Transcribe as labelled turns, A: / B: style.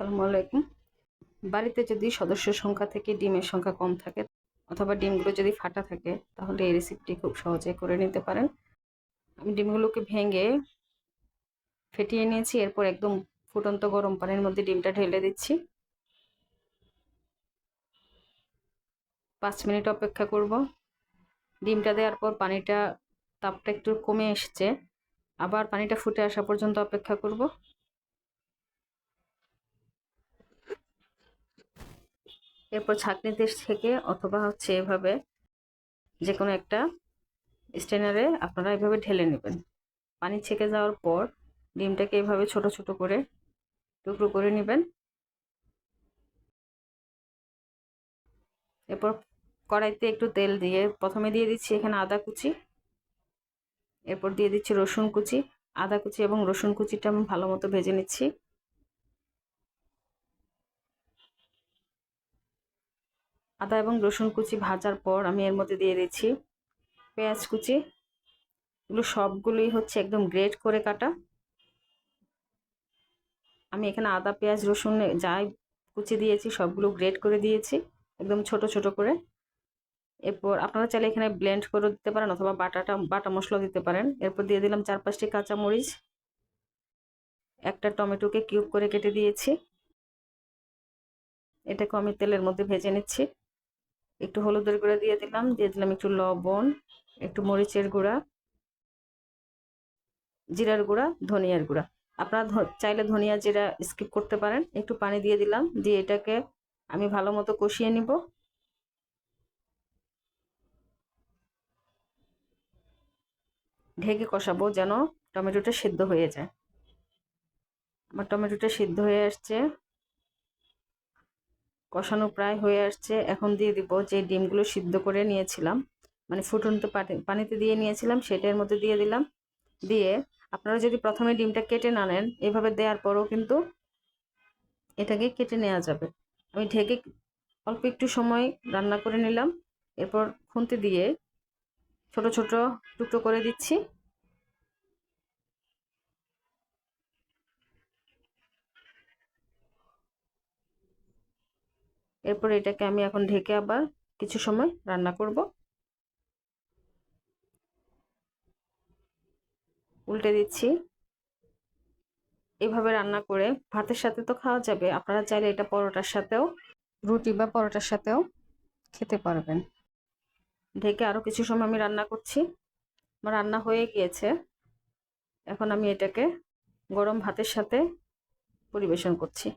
A: আসসালামু আলাইকুম। বাড়িতে যদি সদস্য সংখ্যা থেকে ডিমের সংখ্যা কম থাকে অথবা ডিমগুলো যদি ফাটা থাকে, তাহলে এই রেসিপিটি খুব সহজে করে নিতে পারেন। আমি ডিমগুলোকে ভেঙে ফেটিয়ে নিয়েছি, এরপর একদম ফুটন্ত গরম পানির মধ্যে ডিমটা ঢেলে দিচ্ছি। পাঁচ মিনিট অপেক্ষা করব। ডিমটা দেওয়ার পর পানিটা, তাপটা একটু কমে এসছে। আবার পানিটা ফুটে আসা পর্যন্ত অপেক্ষা করব। এরপর ছাঁকনিতে থেকে অথবা হচ্ছে এভাবে যে কোনো একটা স্টেনারে আপনারা এভাবে ঢেলে নেবেন। পানি ছেঁকে যাওয়ার পর ডিমটাকে এভাবে ছোট ছোট করে টুকরো করে নেবেন। এরপর কড়াইতে একটু তেল দিয়ে প্রথমে দিয়ে দিচ্ছি এখানে আদা কুচি, এরপর দিয়ে দিচ্ছি রসুন কুচি, আদা কুচি এবং রসুন কুচিটা আমি ভালো মতো ভেজে নিচ্ছি। আদা এবং রসুন কুচি ভাজার পর আমি এর মধ্যে দিয়ে দিচ্ছি পেঁয়াজ কুচি। এগুলো সবগুলোই হচ্ছে একদম গ্রেট করে কাটা। আমি এখানে আদা, পেঁয়াজ, রসুন যাই কুচি দিয়েছি, সবগুলো গ্রেট করে দিয়েছি, একদম ছোট ছোট করে। এরপর আপনারা চাইলে এখানে ব্লেন্ড করে দিতে পারেন অথবা বাটাটা, বাটা মশলা দিতে পারেন। এরপর দিয়ে দিলাম চার পাঁচটি কাঁচামরিচ। একটা টমেটোকে কিউব করে কেটে দিয়েছি। এটাকে আমি তেলের মধ্যে ভেজে নিচ্ছি। একটু হলুদের গুঁড়া দিয়ে দিলাম দিয়ে দিলাম একটু লবণ, একটু মরিচের গুঁড়া, জিরার গুঁড়া, ধনিয়ার গুঁড়া। আপনারা চাইলে ধনিয়া জিরা স্কিপ করতে পারেন, একটু পানি দিয়ে দিলাম, দিয়ে এটাকে আমি ভালো মতো কষিয়ে নিব। ঢেকে কষাবো যেন টমেটোটা সিদ্ধ হয়ে যায়। আমার টমেটোটা সিদ্ধ হয়ে আসছে। কষানো প্রায় হয়ে আসছে। এখন দিয়ে দিব যে ডিমগুলো সিদ্ধ করে নিয়েছিলাম। মানে ফুটন্ত পানিতে দিয়ে নিয়েছিলাম, সেটার মধ্যে দিয়ে দিলাম। দিয়ে আপনারা যদি প্রথমে ডিমটা কেটে না নেন, এভাবে দেওয়ার পরও কিন্তু এটাকে কেটে নেওয়া যাবে। আমি ঢেকে অল্প একটু সময় রান্না করে নিলাম। এরপর খুন্তি দিয়ে ছোট ছোট টুকরো করে দিচ্ছি। এরপর এটাকে আমি এখন ঢেকে আবার কিছু সময় রান্না করব। উল্টে দিচ্ছি। এভাবে রান্না করে ভাতের সাথে তো খাওয়া যাবে, আপনারা চাইলে এটা পরোটার সাথেও, রুটি বা পরোটার সাথেও খেতে পারবেন। ঢেকে আরও কিছু সময় আমি রান্না করছি। আমার রান্না হয়ে গিয়েছে। এখন আমি এটাকে গরম ভাতের সাথে পরিবেশন করছি।